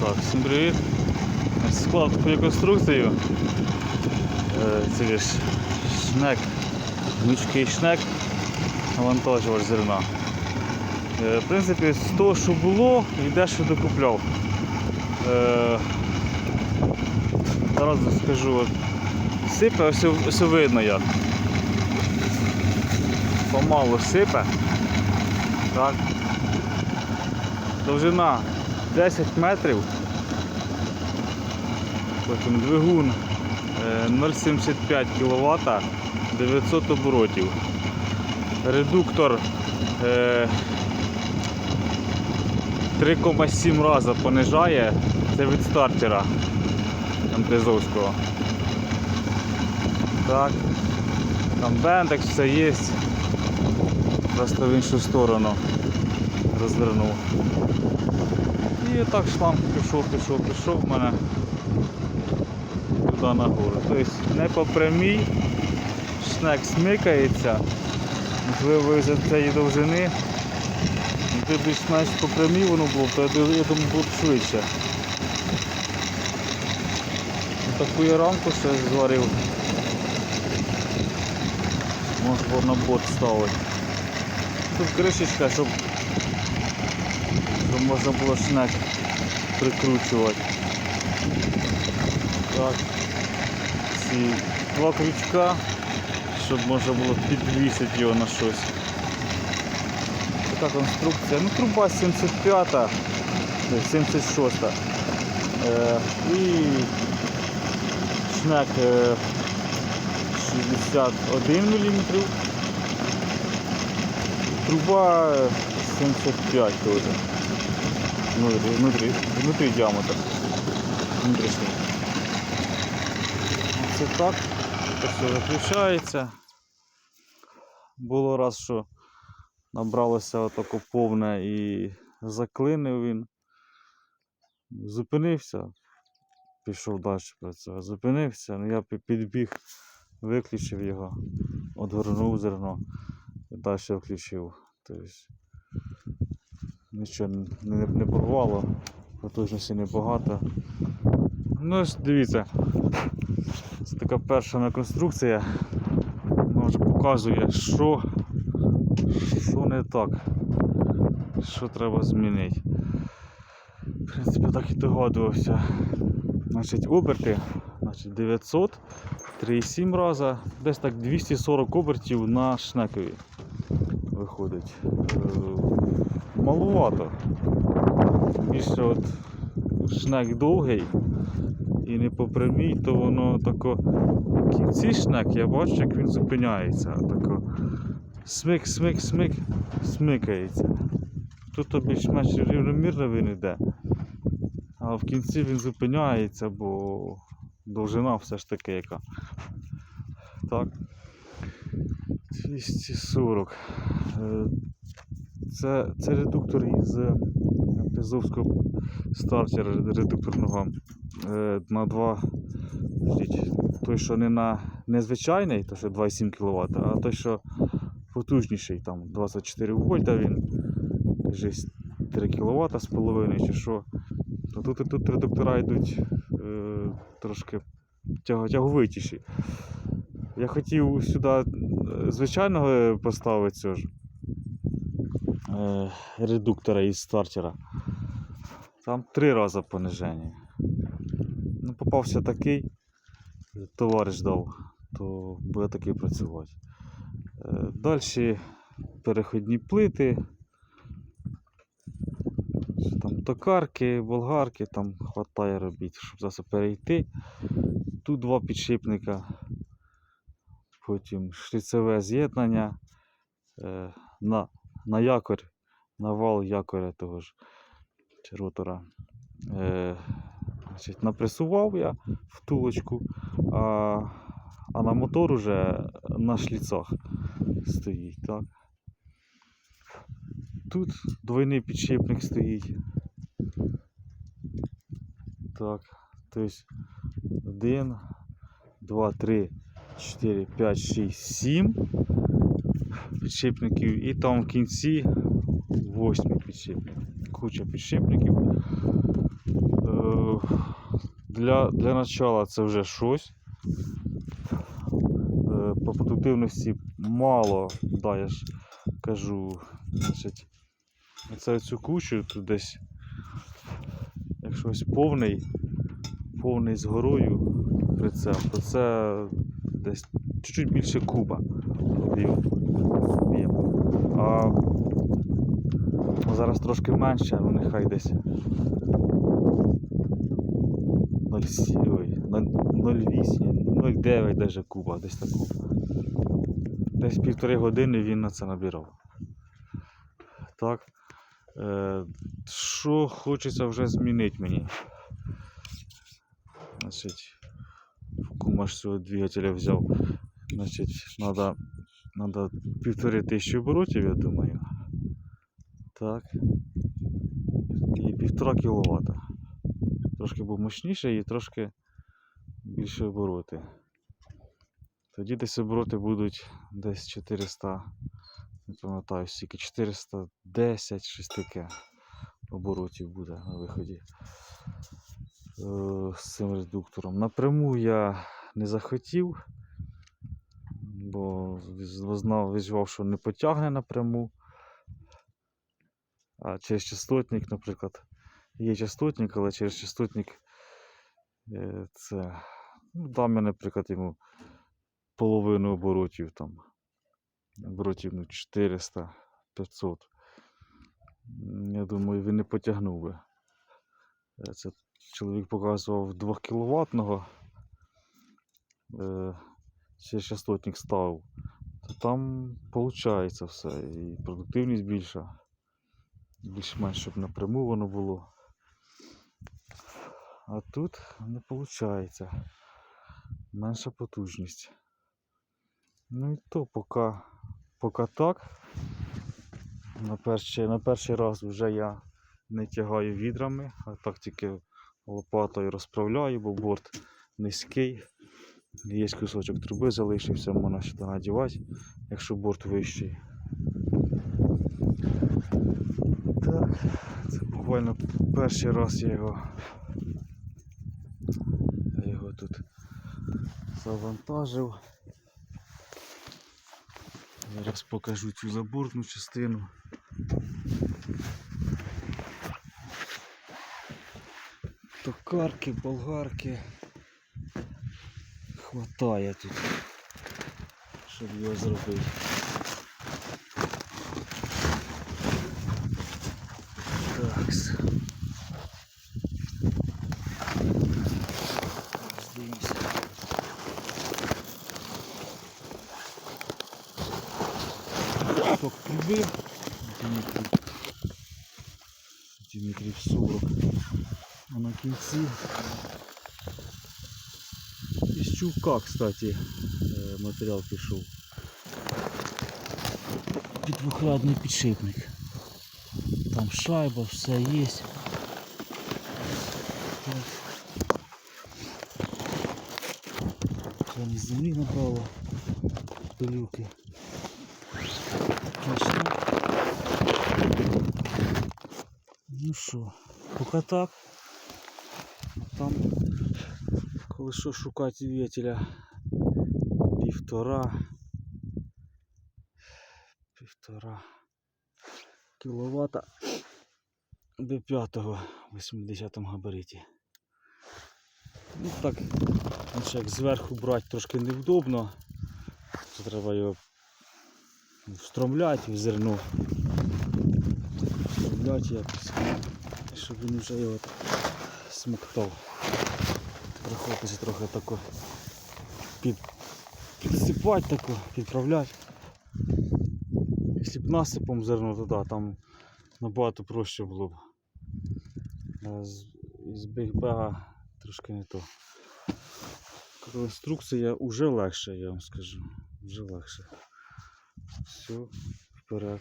Так, всім привіт. Склав таку конструкцію. Е, Це ж шнек, гнучкий шнек, навантажувач зерна. Е, В принципі, з того, що було, і дещо докупляв. Е, Зараз скажу, сипе, ось, ось видно як. Помалу сипе. Так. Довжина 10 метрів. Потім двигун е, 0,75 кВт 900 оборотів. Редуктор е, 3,7 рази понижає. Це від стартера МТЗовського. Так. Там бендекс все є. Просто в іншу сторону розвернув. І так шланг пішов, пішов, пішов в мене туди нагору. Тобто не по прямій, шнек смикається, можливо із цієї довжини. Якби більш-менш по прямій воно було, то я думаю було б швидше. Таку я рамку ще зварив. Можна на бот ставити. Тут кришечка, щоб, щоб можна було шнек прикручувати. Так. Ці два крючка, щоб можна було підвісити його на щось. Така конструкція. Ну труба 75, ні, 76. Е, і шнек е, 61 мм. Труба е, 75 теж. Внутрі, внутрі, діаметр. Внутрішній. Це так. Це все заключається. Було раз, що набралося отако повне і заклинив він. Зупинився, пішов далі працювати. Зупинився, ну я підбіг, виключив його, одгорнув зерно і далі включив. Тобто нічого не, не, порвало, потужності небагато. Ну ось дивіться, це така перша моя конструкція. Вона вже показує, що, що не так, що треба змінити. В принципі, так і догадувався. Значить, оберти значить, 900, 3,7 рази, десь так 240 обертів на шнекові виходить. Малувато. Більше от шнек довгий і не по прямій, то воно тако в кінці шнек, я бачу, як він зупиняється. Тако смик, смик, смик, смикається. Тут більш-менш рівномірно він йде. А в кінці він зупиняється, бо довжина все ж таки яка. Так. 240. Е, Це, це редуктор із Пізовського стартера редукторного е, на 2. Подождіть, той, що не на незвичайний, то що 2,7 кВт, а той, що потужніший, там 24 вольта він, десь 3 кВт з половиною чи що. То тут, тут редуктора йдуть е, трошки тяговитіші. Я хотів сюди е, звичайного поставити цього е, редуктора із стартера. Там три рази пониження. Ну, попався такий, товариш дав, то буде такий працювати. Е, Далі переходні плити, там токарки, болгарки, там хватає робити, щоб зараз перейти. Тут два підшипника, потім шліцеве з'єднання е, на, на якорь, на вал якоря того ж чи ротора. Е, значить, напресував я втулочку, а, а на мотор уже на шліцах стоїть. Так. Тут двойний підшипник стоїть. Так, тобто 1, 2, 3, 4, 5, 6, 7 підшипників і там в кінці 8 підшипник. Куча підшипників. Е, для, для начала це вже щось. Е, По продуктивності мало, да, я ж кажу, значить, оце цю кучу тут десь, якщо ось повний, повний з горою прицеп, то це десь чуть-чуть більше куба об'єм. А ну, зараз трошки менше, ну нехай десь 0,8, 0,9 даже куба, десь таку. Десь півтори години він на це набирав. Так. Е, що хочеться вже змінити мені? Значить, кумаш цього двигателя взяв. Значить, надо, надо півтори тисячі оборотів, я думаю. Так. І півтора кіловата. Трошки був мощніше і трошки більше обороти. Тоді десь обороти будуть десь 400, не пам'ятаю, стільки 410, щось таке оборотів буде на виході е, з цим редуктором. Напряму я не захотів, бо віз- знав, відчував, що не потягне напряму. А через частотник, наприклад, є частотник, але через частотник е, це ну, дам я, наприклад, йому половину оборотів там. Оборотів ну, 400, 500. Я думаю, він не потягнув би. Е, Це чоловік показував 2 кіловатного. Ще частотник ставив. То там виходить все. І продуктивність більша. Більш-менш, щоб напряму воно було. А тут не виходить. Менша потужність. Ну і то поки, поки так. На перший, на перший раз вже я не тягаю відрами, а так тільки лопатою розправляю, бо борт низький. Є кусочок труби залишився, можна сюди надівати, якщо борт вищий. Так, це буквально перший раз я його, я його тут завантажив. Зараз покажу цю заборну частину. Токарки, болгарки. Хватає тут, щоб його зробити. Такс. Дивимося. Ток прибив. Димитрів. Димитрів 40. А на кінці із чулка, кстати, е, матеріал пішов. Підвухладний підшипник. Там шайба, все є. Так. Прямо із землі набрало пилюки. Точно. Ну що, поки так. Там, що шукати вітеля, півтора. Півтора кіловата до п'ятого в 80 габариті. Ну так, значить, як зверху брати трошки невдобно. Це треба його встромляти в зерно. Встромляти якось, щоб він вже його смоктав. Приходиться трохи тако під, підсипати тако, підправляти. Якщо б насипом зерно, то да, там набагато проще було б. З, із бігбега трошки не то. Конструкція вже легша, я вам скажу. Вже легше. Все, вперед.